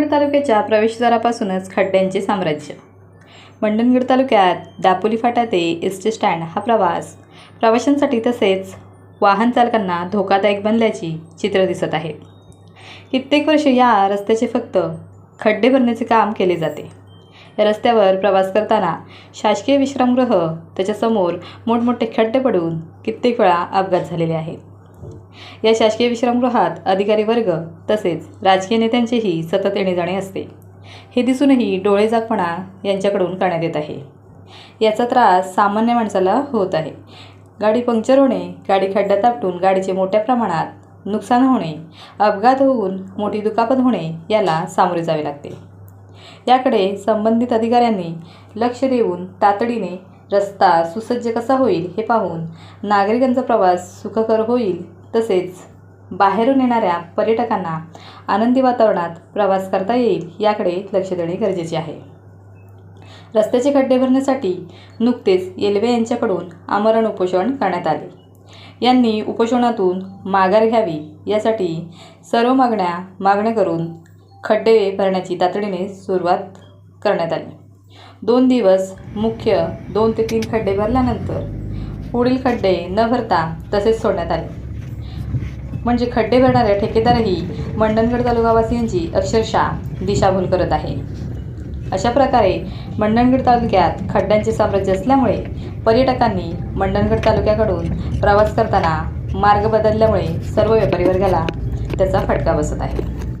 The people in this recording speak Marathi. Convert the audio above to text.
तालुक्याच्या प्रवेशद्वारापासूनच खड्ड्यांचे साम्राज्य. मंडणगड तालुक्यात दापोली फाटा ते एस टी स्टँड हा प्रवास. प्रवाशांसाठी तसेच वाहन चालकांना धोकादायक बनल्याची चित्र दिसत आहेत कित्येक वर्ष या रस्त्याचे फक्त खड्डे भरण्याचे काम केले जाते. या रस्त्यावर प्रवास करताना शासकीय विश्रामगृह त्याच्यासमोर मोठमोठे खड्डे पडून कित्येक वेळा अपघात झालेले आहेत. या शासकीय विश्रामगृहात अधिकारी वर्ग तसेच राजकीय नेत्यांचेही सतत येणे जाणे असते. हे दिसूनही डोळे जागपणा यांच्याकडून करण्यात येत आहे. याचा त्रास सामान्य माणसाला होत आहे. गाडी पंक्चर होणे गाडी खड्ड्यात आपटून गाडीचे मोठ्या प्रमाणात नुकसान होणे अपघात होऊन मोठी दुखापत होणे याला सामोरे जावे लागते. याकडे संबंधित अधिकाऱ्यांनी लक्ष देऊन तातडीने रस्ता सुसज्ज कसा होईल हे पाहून नागरिकांचा प्रवास सुखकर होईल. तसेच बाहेरून येणाऱ्या पर्यटकांना आनंदी वातावरणात प्रवास करता येईल याकडे लक्ष देणे गरजेचे आहे. रस्त्याचे खड्डे भरण्यासाठी नुकतेच येलवे यांच्याकडून आमरण उपोषण करण्यात आले. यांनी उपोषणातून माघार घ्यावी यासाठी सर्व मागण्या मागण्या करून खड्डे भरण्याची तातडीने सुरुवात करण्यात आली. दोन दिवस मुख्य दोन ते तीन खड्डे भरल्यानंतर पुढील खड्डे न भरता तसेच सोडण्यात आले. म्हणजे खड्डे भरणाऱ्या ठेकेदारही मंडणगड तालुकावासियांची अक्षरशः दिशाभूल करत आहे. अशा प्रकारे मंडणगड तालुक्यात खड्ड्यांचे साम्राज्य असल्यामुळे पर्यटकांनी मंडणगड तालुक्याकडून प्रवास करताना मार्ग बदलल्यामुळे सर्व व्यापारी वर्गाला त्याचा फटका बसत आहे.